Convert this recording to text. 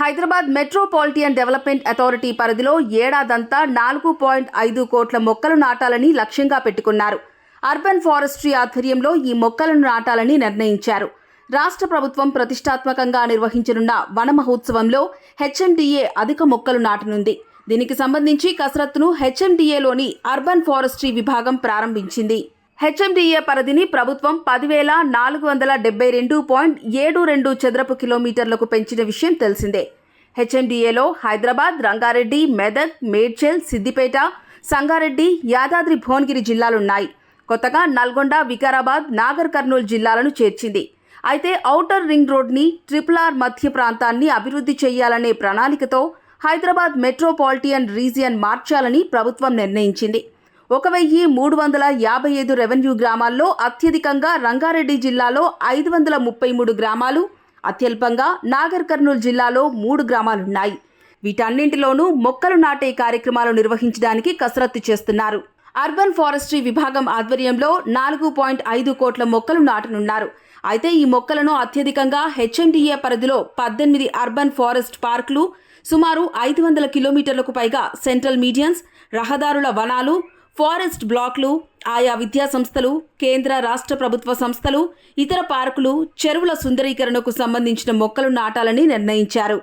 Hyderabad metropolitan development authority పరిధిలో ఏడాదంతా నాలుగు పాయింట్ ఐదు కోట్ల మొక్కలు నాటాలని లక్ష్యంగా పెట్టుకున్నారు. అర్బన్ ఫారెస్ట్రీ ఆధ్వర్యంలో ఈ మొక్కలను నాటాలని నిర్ణయించారు. రాష్ట్ర ప్రభుత్వం ప్రతిష్టాత్మకంగా నిర్వహించనున్న వన మహోత్సవంలో హెచ్ఎండిఏ అధిక మొక్కలు నాటనుంది. దీనికి సంబంధించి కసరత్తును హెచ్ఎండిఏలోని అర్బన్ ఫారెస్ట్రీ విభాగం ప్రారంభించింది. హెచ్ఎండిఏ పరిధిని ప్రభుత్వం పదివేల నాలుగు వందల డెబ్బై రెండు పాయింట్ ఏడు రెండు చదరపు కిలోమీటర్లకు పెంచిన విషయం తెలిసిందే. హెచ్ఎండిఏలో హైదరాబాద్ రంగారెడ్డి మెదక్ మేడ్చల్ సిద్దిపేట సంగారెడ్డి యాదాద్రి భువనగిరి జిల్లాలున్నాయి. కొత్తగా నల్గొండ వికారాబాద్ నాగర్ కర్నూలు జిల్లాలను చేర్చింది. అయితే ఔటర్ రింగ్ రోడ్ని ట్రిపుల్ ఆర్ మధ్య ప్రాంతాన్ని అభివృద్ధి చేయాలనే ప్రణాళికతో హైదరాబాద్ మెట్రోపాలిటియన్ రీజియన్ మార్చాలని ప్రభుత్వం నిర్ణయించింది. ఒక వెయ్యి మూడు వందల యాభై ఐదు రెవెన్యూ గ్రామాల్లో అత్యధికంగా రంగారెడ్డి జిల్లాలో ఐదు వందల ముప్పై మూడు గ్రామాలు అత్యల్పంగా నాగర్ కర్నూలు జిల్లాలో మూడు గ్రామాలున్నాయి. వీటన్నింటిలోనూ మొక్కలు నాటే కార్యక్రమాలు నిర్వహించడానికి కసరత్తు చేస్తున్నారు. అర్బన్ ఫారెస్ట్రీ విభాగం ఆధ్వర్యంలో నాలుగు పాయింట్ ఐదు కోట్ల మొక్కలు నాటనున్నారు. అయితే ఈ మొక్కలను అత్యధికంగా హెచ్ఎండిఏ పరిధిలో పద్దెనిమిది అర్బన్ ఫారెస్ట్ పార్కులు సుమారు ఐదు వందల కిలోమీటర్లకు పైగా సెంట్రల్ మీడియన్స్ రహదారుల వనాలు ఫారెస్ట్ బ్లాక్లు ఆయా విద్యా సంస్థలు కేంద్ర రాష్ట్ర ప్రభుత్వ సంస్థలు ఇతర పార్కులు చెరువుల సుందరీకరణకు సంబంధించిన మొక్కలు నాటాలని నిర్ణయించారు.